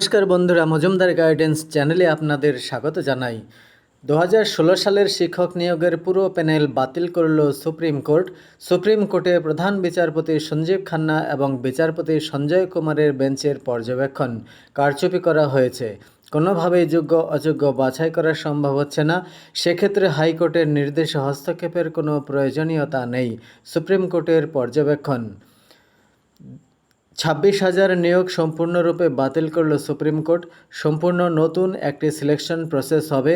নমস্কার বন্ধুরা, মজুমদার গাইডেন্স চ্যানেলে আপনাদের স্বাগত জানাই। দু সালের শিক্ষক নিয়োগের পুরো প্যানেল বাতিল করল সুপ্রিম কোর্ট। সুপ্রিম কোর্টে প্রধান বিচারপতি সঞ্জীব খান্না এবং বিচারপতি সঞ্জয় কুমারের বেঞ্চের পর্যবেক্ষণ কারচুপি করা হয়েছে। কোনোভাবেই যোগ্য অযোগ্য বাছাই করা সম্ভব হচ্ছে না। সেক্ষেত্রে হাইকোর্টের নির্দেশে হস্তক্ষেপের কোনো প্রয়োজনীয়তা নেই সুপ্রিম কোর্টের পর্যবেক্ষণ। ছাব্বিশ হাজার নিয়োগ সম্পূর্ণরূপে বাতিল করল সুপ্রিম কোর্ট। সম্পূর্ণ নতুন একটি সিলেকশন প্রসেস হবে,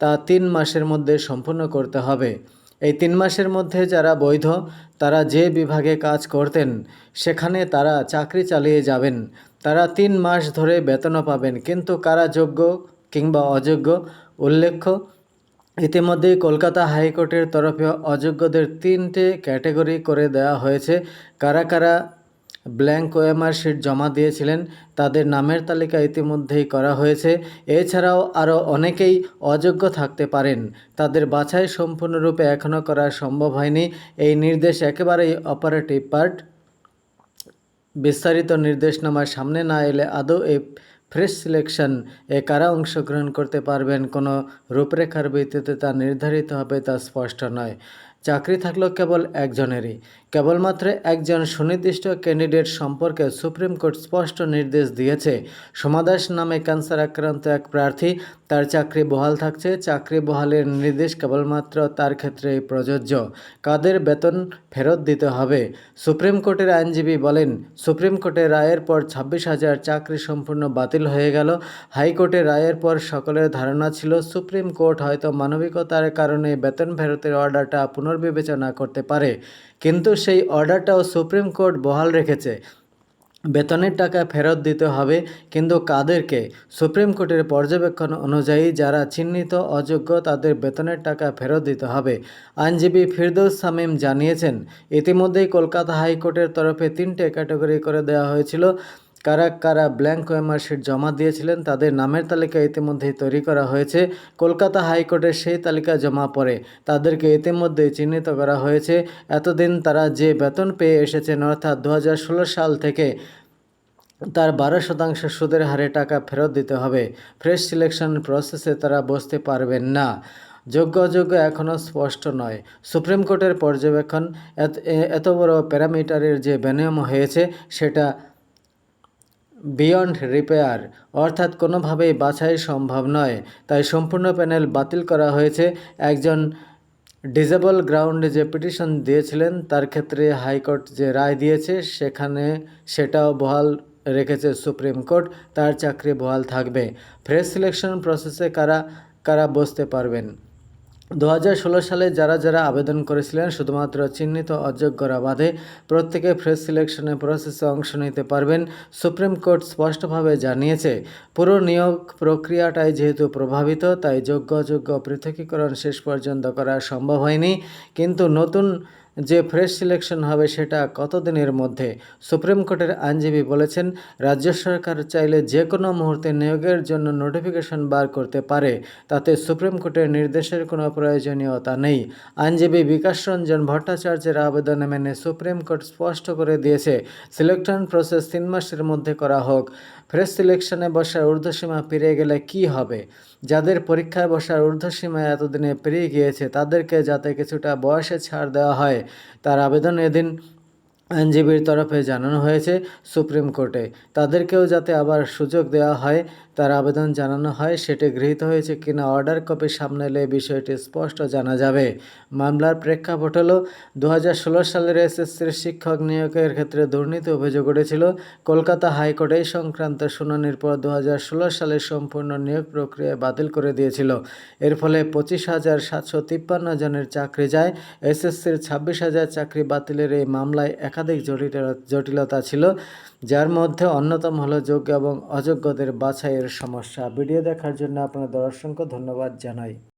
তা তিন মাসের মধ্যে সম্পূর্ণ করতে হবে। এই তিন মাসের মধ্যে যারা বৈধ, তারা যে বিভাগে কাজ করতেন, সেখানে তারা চাকরি চালিয়ে যাবেন। তারা তিন মাস ধরে বেতনও পাবেন, কিন্তু কারা যোগ্য কিংবা অযোগ্য? উল্লেখ্য ইতিমধ্যেই কলকাতা হাইকোর্টের তরফে অযোগ্যদের তিনটে ক্যাটেগরি করে দেওয়া হয়েছে। কারা কারা ব্ল্যাঙ্ক ওএমআর শিট জমা দিয়েছিলেন। তাদের নামের তালিকা ইতিমধ্যেই করা হয়েছে। এছাড়াও আরও অনেকেই অযোগ্য থাকতে পারেন। তাদের বাছাই সম্পূর্ণরূপে এখনও করা সম্ভব হয়নি। এই নির্দেশ একেবারেই অপারেটিভ পার্ট। বিস্তারিত নির্দেশনামা সামনে না এলে আদৌ এই ফ্রেশ সিলেকশন এ কারা অংশগ্রহণ করতে পারবেন, কোনো রূপরেখার ভিত্তিতে তা নির্ধারিত হবে তা স্পষ্ট নয়। চাকরি থাকল কেবল একজনেরই। কেবলমাত্র একজন সুনির্দিষ্ট ক্যান্ডিডেট সম্পর্কে সুপ্রিম কোর্ট স্পষ্ট নির্দেশ দিয়েছে। সমাদাস নামে ক্যান্সার আক্রান্ত এক প্রার্থী, তার চাকরি বহাল থাকছে। চাকরি বহালের নির্দেশ কেবলমাত্র তার ক্ষেত্রেই প্রযোজ্য। কাদের বেতন ফেরত দিতে হবে? সুপ্রিম কোর্টের আইনজীবী বলেন, সুপ্রিম কোর্টের রায়ের পর ছাব্বিশ হাজার চাকরি সম্পূর্ণ বাতিল হয়ে গেল। হাইকোর্টের রায়ের পর সকলের ধারণা ছিল, সুপ্রিম কোর্ট হয়তো মানবিকতার কারণে বেতন ফেরতের অর্ডারটা পুনর্বিবেচনা করতে পারে। কিন্তু সেই অর্ডারটাও সুপ্রিম কোর্ট বহাল রেখেছে। বেতনের টাকা ফেরত দিতে হবে, কিন্তু কাদেরকে? সুপ্রিম কোর্টের পর্যবেক্ষণ অনুযায়ী যারা চিহ্নিত অযোগ্য, তাদের বেতনের টাকা ফেরত দিতে হবে। আইনজীবী ফিরদৌস সামিম জানিয়েছেন, ইতিমধ্যেই কলকাতা হাইকোর্টের তরফে তিনটে ক্যাটাগরি করে দেওয়া হয়েছিল। কারা কারা ব্ল্যাঙ্ক ওয়েমার শিট জমা দিয়েছিলেন তাদের নামের তালিকা ইতিমধ্যেই তৈরি করা হয়েছে। কলকাতা হাইকোর্টের সেই তালিকা জমা পড়ে। তাদেরকে ইতিমধ্যেই চিহ্নিত করা হয়েছে। এতদিন তারা যে বেতন পেয়ে এসেছেন অর্থাৎ দু হাজার ষোলো সাল থেকে তার বারো শতাংশ সুদের হারে টাকা ফেরত দিতে হবে। ফ্রেশ সিলেকশন প্রসেসে তারা বসতে পারবেন না। যোগ্য অযোগ্য এখনও স্পষ্ট নয়। সুপ্রিম কোর্টের পর্যবেক্ষণ এত বড় প্যারামিটারের যে বিনিয়ম হয়েছে সেটা বিয়ন্ড রিপেয়ার, অর্থাৎ কোনোভাবেই বাছাই সম্ভব নয়। তাই সম্পূর্ণ প্যানেল বাতিল করা হয়েছে। একজন ডিজেবল গ্রাউন্ডে যে পিটিশন দিয়েছিলেন, তার ক্ষেত্রে হাইকোর্ট যে রায় দিয়েছে, সেখানে সেটাও বহাল রেখেছে সুপ্রিম কোর্ট। তার চাকরি বহাল থাকবে। ফ্রেশ সিলেকশন প্রসেসে কারা কারা বসতে পারবেন? দু হাজার ষোলো সালে যারা যারা আবেদন করেছিলেন, শুধুমাত্র চিহ্নিত অযোগ্যরা বাদে প্রত্যেকে ফ্রেশ সিলেকশনের প্রসেসে অংশ নিতে পারবেন সুপ্রিম কোর্ট স্পষ্টভাবে জানিয়েছে। পুরো নিয়োগ প্রক্রিয়াটাই যেহেতু প্রভাবিত, তাই যোগ্য অযোগ্য পৃথকীকরণ শেষ পর্যন্ত করা সম্ভব হয়নি। কিন্তু নতুন যে ফ্রেশ সিলেকশন হবে সেটা কতদিনের মধ্যে? সুপ্রিম কোর্টের আইনজীবী বলেছেন, রাজ্য সরকার চাইলে যে কোনো মুহূর্তে নিয়োগের জন্য নোটিফিকেশন বার করতে পারে, তাতে সুপ্রিম কোর্টের নির্দেশের কোনো প্রয়োজনীয়তা নেই। আইনজীবী বিকাশ রঞ্জন ভট্টাচার্যের আবেদনে মেনে সুপ্রিম কোর্ট স্পষ্ট করে দিয়েছে সিলেকশন প্রসেস তিন মাসের মধ্যে করা হোক। ফ্রেশ সিলেকশনে বসার ঊর্ধ্বসীমা পেরিয়ে গেলে কি হবে? যাদের পরীক্ষায় বসার ঊর্ধ্বসীমা এতদিনে পেরিয়ে গিয়েছে, তাদেরকে যাতে কিছুটা বয়সে ছাড় দেওয়া হয় তার আবেদন এদিন আইনজীবীর তরফে জানানো হয়েছে সুপ্রিম কোর্টে। তাদেরকেও যাতে আবার সুযোগ দেওয়া হয়, তার আবেদন জানানো হয়, সেটি গৃহীত হয়েছে কিনা অর্ডার কপি সামনে এলে বিষয়টি স্পষ্ট জানা যাবে। মামলার প্রেক্ষাপট হল দু হাজার ষোলো সালের এসএসসির শিক্ষক নিয়োগের ক্ষেত্রে দুর্নীতি অভিযোগ উঠেছিল। কলকাতা হাইকোর্ট এই সংক্রান্ত শুনানির পর দু সালের সম্পূর্ণ নিয়োগ প্রক্রিয়া বাতিল করে দিয়েছিল। এর ফলে পঁচিশ হাজার সাতশো তিপ্পান্ন জনের চাকরি যায়। এসএসসির ছাব্বিশ হাজার চাকরি বাতিলের এই মামলায় একাধিক জটিল জটিলতা ছিল, যার মধ্যে অন্যতম হলো যোগ্য এবং অযোগ্যদের বাছাইয়ের সমস্যা। ভিডিও দেখার জন্য আপনাদের অসংখ্য ধন্যবাদ জানাই।